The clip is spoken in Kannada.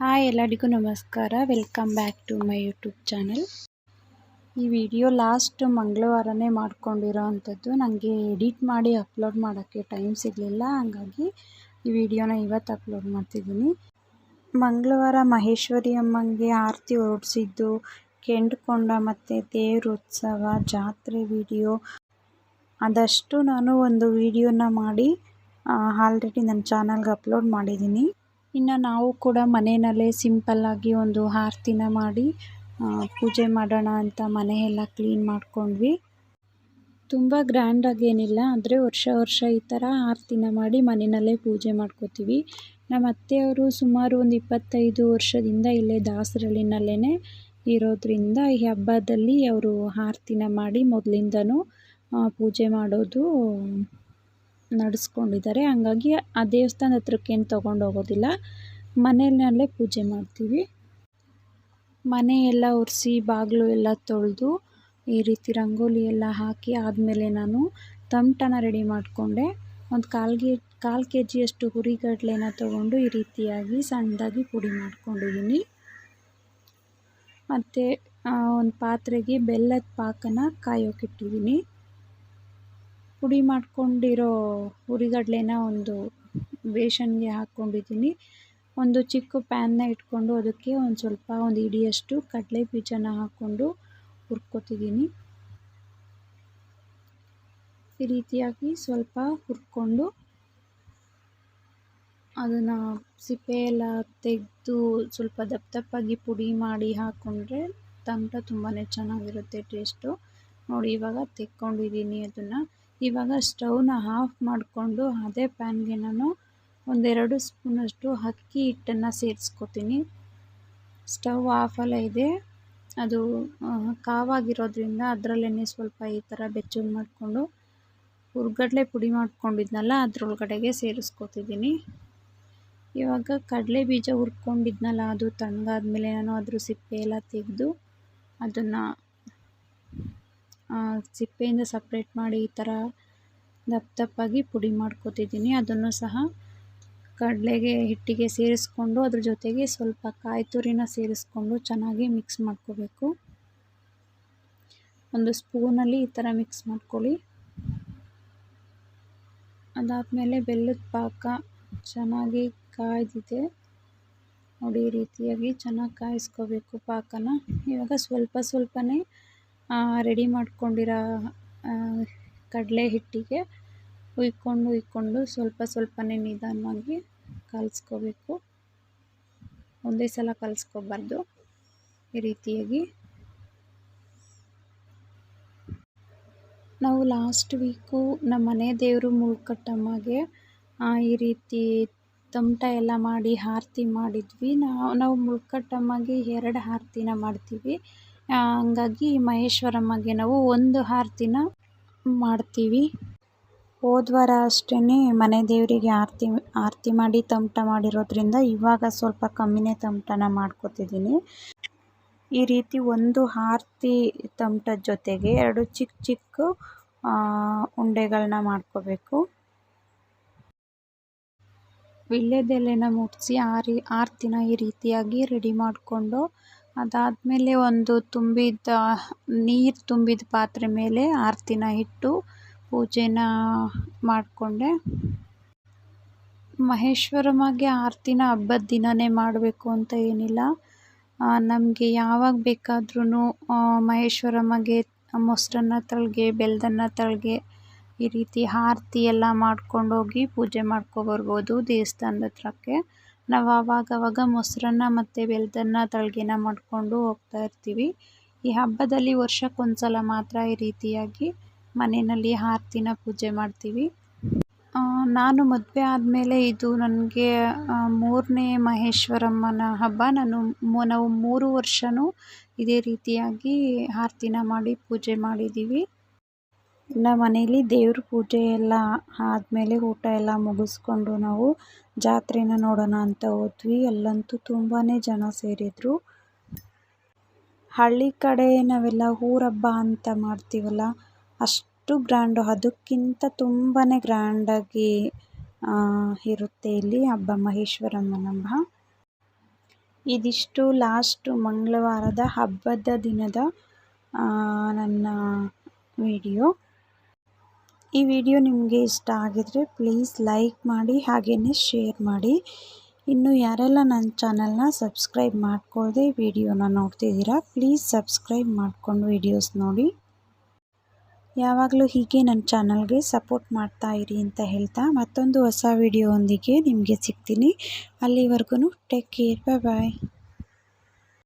ಹಾಯ್ ಎಲ್ಲರಿಗೂ ನಮಸ್ಕಾರ. Welcome back to my YouTube channel ಈ ವಿಡಿಯೋ ಲಾಸ್ಟ್ ಮಂಗಳವಾರನೇ ಮಾಡ್ಕೊಂಡಿರೋ ಅಂಥದ್ದು. ನನಗೆ ಎಡಿಟ್ ಮಾಡಿ ಅಪ್ಲೋಡ್ ಮಾಡೋಕ್ಕೆ ಟೈಮ್ ಸಿಗಲಿಲ್ಲ. ಹಾಗಾಗಿ ಈ ವಿಡಿಯೋನ ಇವತ್ತು ಅಪ್ಲೋಡ್ ಮಾಡ್ತಿದ್ದೀನಿ. ಮಂಗಳವಾರ ಮಹೇಶ್ವರಿ ಅಮ್ಮಂಗೆ ಆರತಿ ಹೊರಡಿಸಿದ್ದು ಕೆಂಡ್ಕೊಂಡ ಮತ್ತು ದೇವ್ರ ಉತ್ಸವ, ಜಾತ್ರೆ ವಿಡಿಯೋ ಅದಷ್ಟು ನಾನು ಒಂದು ವಿಡಿಯೋನ ಮಾಡಿ ಆಲ್ರೆಡಿ ನನ್ನ ಚಾನಲ್ಗೆ ಅಪ್ಲೋಡ್ ಮಾಡಿದ್ದೀನಿ. ಇನ್ನು ನಾವು ಕೂಡ ಮನೆಯಲ್ಲೇ ಸಿಂಪಲ್ಲಾಗಿ ಒಂದು ಆರ್ತಿನ ಮಾಡಿ ಪೂಜೆ ಮಾಡೋಣ ಅಂತ ಮನೆಯೆಲ್ಲ ಕ್ಲೀನ್ ಮಾಡ್ಕೊಂಡ್ವಿ. ತುಂಬ ಗ್ರ್ಯಾಂಡಾಗಿ ಏನಿಲ್ಲ, ಆದರೆ ವರ್ಷ ವರ್ಷ ಈ ಥರ ಆರತಿನ ಮಾಡಿ ಮನೆಯಲ್ಲೇ ಪೂಜೆ ಮಾಡ್ಕೋತೀವಿ. ನಮ್ಮ ಅತ್ತೆಯವರು ಸುಮಾರು ಒಂದು ಇಪ್ಪತ್ತೈದು ವರ್ಷದಿಂದ ಇಲ್ಲೇ ದಾಸರಳ್ಳಿನಲ್ಲೇ ಇರೋದ್ರಿಂದ ಈ ಹಬ್ಬದಲ್ಲಿ ಅವರು ಆರತಿನ ಮಾಡಿ ಮೊದಲಿಂದನೂ ಪೂಜೆ ಮಾಡೋದು ನಡೆಸ್ಕೊಂಡಿದ್ದಾರೆ. ಹಂಗಾಗಿ ಆ ದೇವಸ್ಥಾನದ ಹತ್ರಕ್ಕೇನು ತೊಗೊಂಡು ಹೋಗೋದಿಲ್ಲ. ಮನೆಯಲ್ಲೇ ಪೂಜೆ ಮಾಡ್ತೀವಿ. ಮನೆ ಎಲ್ಲ ಒರೆಸಿ ಬಾಗಿಲು ಎಲ್ಲ ತೊಳೆದು ಈ ರೀತಿ ರಂಗೋಲಿ ಎಲ್ಲ ಹಾಕಿ ಆದಮೇಲೆ ನಾನು ತಮಟನ ರೆಡಿ ಮಾಡಿಕೊಂಡೆ. ಒಂದು ಕಾಲು ಕೆ ಕಾಲು ಕೆ ಜಿಯಷ್ಟು ಹುರಿಗಡಲೆನ ತೊಗೊಂಡು ಈ ರೀತಿಯಾಗಿ ಸಣ್ಣದಾಗಿ ಪುಡಿ ಮಾಡ್ಕೊಂಡಿದ್ದೀನಿ. ಮತ್ತು ಒಂದು ಪಾತ್ರೆಗೆ ಬೆಲ್ಲದ ಪಾಕನ ಕಾಯೋಕ್ಕಿಟ್ಟಿದ್ದೀನಿ ಪುಡಿ ಮಾಡ್ಕೊಂಡಿರೋ ಹುರಿಗಡಲೆನ ಒಂದು ಬೇಷನ್ಗೆ ಹಾಕ್ಕೊಂಡಿದ್ದೀನಿ. ಒಂದು ಚಿಕ್ಕ ಪ್ಯಾನ್ನ ಇಟ್ಕೊಂಡು ಅದಕ್ಕೆ ಒಂದು ಸ್ವಲ್ಪ ಒಂದು ಇಡಿಯಷ್ಟು ಕಡಲೆ ಬೀಜನ ಹಾಕ್ಕೊಂಡು ಹುರ್ಕೊತಿದ್ದೀನಿ. ಈ ರೀತಿಯಾಗಿ ಸ್ವಲ್ಪ ಹುರ್ಕೊಂಡು ಅದನ್ನು ಸಿಪ್ಪೆ ಎಲ್ಲ ತೆಗೆದು ಸ್ವಲ್ಪ ದಪ್ಪ ದಪ್ಪಾಗಿ ಪುಡಿ ಮಾಡಿ ಹಾಕ್ಕೊಂಡ್ರೆ ತಂಟ ತುಂಬಾ ಚೆನ್ನಾಗಿರುತ್ತೆ ಟೇಸ್ಟು ನೋಡಿ ಇವಾಗ ತೆಕ್ಕೊಂಡಿದ್ದೀನಿ ಅದನ್ನು. ಇವಾಗ ಸ್ಟವ್ನ ಆಫ್ ಮಾಡಿಕೊಂಡು ಅದೇ ಪ್ಯಾನ್ಗೆ ನಾನು ಒಂದೆರಡು ಸ್ಪೂನಷ್ಟು ಅಕ್ಕಿ ಹಿಟ್ಟನ್ನು ಸೇರಿಸ್ಕೊತೀನಿ. ಸ್ಟವ್ ಆಫಲ್ಲೇ ಇದೆ. ಅದು ಕಾವಾಗಿರೋದ್ರಿಂದ ಅದರಲ್ಲೇ ಸ್ವಲ್ಪ ಈ ಥರ ಬೆಚ್ಚಗೆ ಮಾಡಿಕೊಂಡು ಹುರ್ಗಡ್ಲೆ ಪುಡಿ ಮಾಡ್ಕೊಂಡಿದ್ನಲ್ಲ ಅದರೊಳಗಡೆಗೆ ಸೇರಿಸ್ಕೋತಿದ್ದೀನಿ. ಇವಾಗ ಕಡಲೆ ಬೀಜ ಹುರ್ಕೊಂಡಿದ್ನಲ್ಲ ಅದು ತಣ್ಣಗಾದ್ಮೇಲೆ ನಾನು ಅದ್ರ ಸಿಪ್ಪೆ ಎಲ್ಲ ತೆಗೆದು ಅದನ್ನು ಸಿಪ್ಪೆಯಿಂದ ಸಪ್ರೇಟ್ ಮಾಡಿ ಈ ಥರ ದಪ್ಪ ದಪ್ಪಾಗಿ ಪುಡಿ ಮಾಡ್ಕೊತಿದ್ದೀನಿ. ಅದನ್ನು ಸಹ ಕಡಲೆಗೆ, ಹಿಟ್ಟಿಗೆ ಸೇರಿಸ್ಕೊಂಡು ಅದ್ರ ಜೊತೆಗೆ ಸ್ವಲ್ಪ ಕಾಯಿ ತುರಿನ ಸೇರಿಸ್ಕೊಂಡು ಚೆನ್ನಾಗಿ ಮಿಕ್ಸ್ ಮಾಡ್ಕೋಬೇಕು. ಒಂದು ಸ್ಪೂನಲ್ಲಿ ಈ ಥರ ಮಿಕ್ಸ್ ಮಾಡ್ಕೊಳ್ಳಿ. ಅದಾದಮೇಲೆ ಬೆಲ್ಲದ ಪಾಕ ಚೆನ್ನಾಗಿ ಕಾಯ್ದಿದೆ. ನೋಡಿ ರೀತಿಯಾಗಿ ಚೆನ್ನಾಗಿ ಕಾಯಿಸ್ಕೋಬೇಕು ಪಾಕನ. ಇವಾಗ ಸ್ವಲ್ಪ ಸ್ವಲ್ಪನೇ ರೆಡಿ ಮಾಡ್ಕೊಂಡಿರೋ ಕಡಲೆ ಹಿಟ್ಟಿಗೆ ಹುಯ್ಕೊಂಡು ಹುಯ್ಕೊಂಡು ಸ್ವಲ್ಪ ಸ್ವಲ್ಪನೇ ನಿಧಾನವಾಗಿ ಕಲಿಸ್ಕೋಬೇಕು. ಒಂದೇ ಸಲ ಕಲಿಸ್ಕೋಬಾರ್ದು. ಈ ರೀತಿಯಾಗಿ. ನಾವು ಲಾಸ್ಟ್ ವೀಕು ನಮ್ಮ ಮನೆ ದೇವರು ಮುಳ್ಕಟ್ಟಮ್ಮಗೆ ಈ ರೀತಿ ತಮಟ ಎಲ್ಲ ಮಾಡಿ, ಆರತಿ ಮಾಡಿದ್ವಿ. ನಾವು ನಾವು ಮುಳ್ಕಟ್ಟಮ್ಮಗೆ ಎರಡು ಆರತಿನ ಮಾಡ್ತೀವಿ. ಹಂಗಾಗಿ ಮಹೇಶ್ವರಮ್ಮಗೆ ನಾವು ಒಂದು ಆರ್ತಿನ ಮಾಡ್ತೀವಿ. ಹೋದ್ವಾರ ಅಷ್ಟೇ ಮನೆ ದೇವರಿಗೆ ಆರತಿ ಆರತಿ ಮಾಡಿ ತಮಟ ಮಾಡಿರೋದ್ರಿಂದ ಇವಾಗ ಸ್ವಲ್ಪ ಕಮ್ಮಿನೇ ತಮಟನ ಮಾಡ್ಕೋತಿದ್ದೀನಿ. ಈ ರೀತಿ ಒಂದು ಆರತಿ ತಮಟದ ಜೊತೆಗೆ ಎರಡು ಚಿಕ್ಕ ಚಿಕ್ಕ ಉಂಡೆಗಳನ್ನ ಮಾಡ್ಕೋಬೇಕು. ವಿಳ್ಯದೆಲೆನ ಮುಟ್ಟಿಸಿ ಆರಿ, ಆರತಿನ ಈ ರೀತಿಯಾಗಿ ರೆಡಿ ಮಾಡಿಕೊಂಡು ಅದಾದಮೇಲೆ ಒಂದು ತುಂಬಿದ ನೀರು ತುಂಬಿದ ಪಾತ್ರೆ ಮೇಲೆ ಆರತಿನ ಇಟ್ಟು ಪೂಜೆನ ಮಾಡಿಕೊಂಡೆ. ಮಹೇಶ್ವರಮ್ಮಗೆ ಆರತಿನ ಹಬ್ಬದ ದಿನವೇ ಮಾಡಬೇಕು ಅಂತ ಏನಿಲ್ಲ. ನಮಗೆ ಯಾವಾಗ ಬೇಕಾದ್ರೂ ಮಹೇಶ್ವರಮ್ಮಗೆ ಮೊಸರನ್ನ ತಳಗೆ ಬೆಲ್ಲದನ್ನ ತಳ್ಗೆ ಈ ರೀತಿ ಆರತಿ ಎಲ್ಲ ಮಾಡ್ಕೊಂಡೋಗಿ ಪೂಜೆ ಮಾಡ್ಕೊಬರ್ಬೋದು ದೇವಸ್ಥಾನದ ಹತ್ರಕ್ಕೆ. ನಾವು ಆವಾಗವಾಗ ಮೊಸರನ್ನ ಮತ್ತು ಬೆಲ್ಲದನ್ನ ತಳ್ಗೆನ ಮಾಡಿಕೊಂಡು ಹೋಗ್ತಾ ಇರ್ತೀವಿ. ಈ ಹಬ್ಬದಲ್ಲಿ ವರ್ಷಕ್ಕೊಂದು ಸಲ ಮಾತ್ರ ಈ ರೀತಿಯಾಗಿ ಮನೆಯಲ್ಲಿ ಆರ್ತಿನ ಪೂಜೆ ಮಾಡ್ತೀವಿ. ನಾನು ಮದುವೆ ಆದಮೇಲೆ ಇದು ನನಗೆ ಮೂರನೇ ಮಹೇಶ್ವರಮ್ಮನ ಹಬ್ಬ. ನಾನು ನಾವು ಮೂರು ವರ್ಷವೂ ಇದೇ ರೀತಿಯಾಗಿ ಆರ್ತಿನ ಮಾಡಿ ಪೂಜೆ ಮಾಡಿದ್ದೀವಿ. ನಮ್ಮ ಮನೇಲಿ ದೇವ್ರ ಪೂಜೆ ಎಲ್ಲ ಆದಮೇಲೆ ಊಟ ಎಲ್ಲ ಮುಗಿಸ್ಕೊಂಡು ನಾವು ಜಾತ್ರೆನ ನೋಡೋಣ ಅಂತ ಹೋದ್ವಿ. ಅಲ್ಲಂತೂ ತುಂಬಾ ಜನ ಸೇರಿದರು. ಹಳ್ಳಿ ಕಡೆ ನಾವೆಲ್ಲ ಊರಬ್ಬ ಅಂತ ಮಾಡ್ತೀವಲ್ಲ, ಅಷ್ಟು ಗ್ರ್ಯಾಂಡು ಅದಕ್ಕಿಂತ ತುಂಬಾ ಗ್ರ್ಯಾಂಡಾಗಿ ಇರುತ್ತೆ ಇಲ್ಲಿ ಹಬ್ಬ ಮಹೇಶ್ವರಮ್ಮನ ಹಬ್ಬ ಇದಿಷ್ಟು ಲಾಸ್ಟು ಮಂಗಳವಾರದ ಹಬ್ಬದ ದಿನದ ನನ್ನ ವಿಡಿಯೋ ಈ ವಿಡಿಯೋ ನಿಮಗೆ ಇಷ್ಟ ಆಗಿದ್ರೆ ಪ್ಲೀಸ್ ಲೈಕ್ ಮಾಡಿ ಹಾಗೆಯೇ ಶೇರ್ ಮಾಡಿ. ಇನ್ನು ಯಾರೆಲ್ಲ ನನ್ನ ಚಾನಲ್ನ ಸಬ್ಸ್ಕ್ರೈಬ್ ಮಾಡ್ಕೊಳ್ಳದೆ ವಿಡಿಯೋನ ನೋಡ್ತಿದ್ದೀರಾ, ಪ್ಲೀಸ್ ಸಬ್ಸ್ಕ್ರೈಬ್ ಮಾಡಿಕೊಂಡು ವಿಡಿಯೋಸ್ ನೋಡಿ. ಯಾವಾಗಲೂ ಹೀಗೆ ನನ್ನ ಚಾನಲ್ಗೆ ಸಪೋರ್ಟ್ ಮಾಡ್ತಾ ಇರಿ ಅಂತ ಹೇಳ್ತಾ ಮತ್ತೊಂದು ಹೊಸ ವಿಡಿಯೋ ಒಂದಿಗೆ ನಿಮಗೆ ಸಿಗ್ತೀನಿ. ಅಲ್ಲಿವರೆಗೂ ಟೇಕ್ ಕೇರ್ ಬಾಯ್ ಬಾಯ್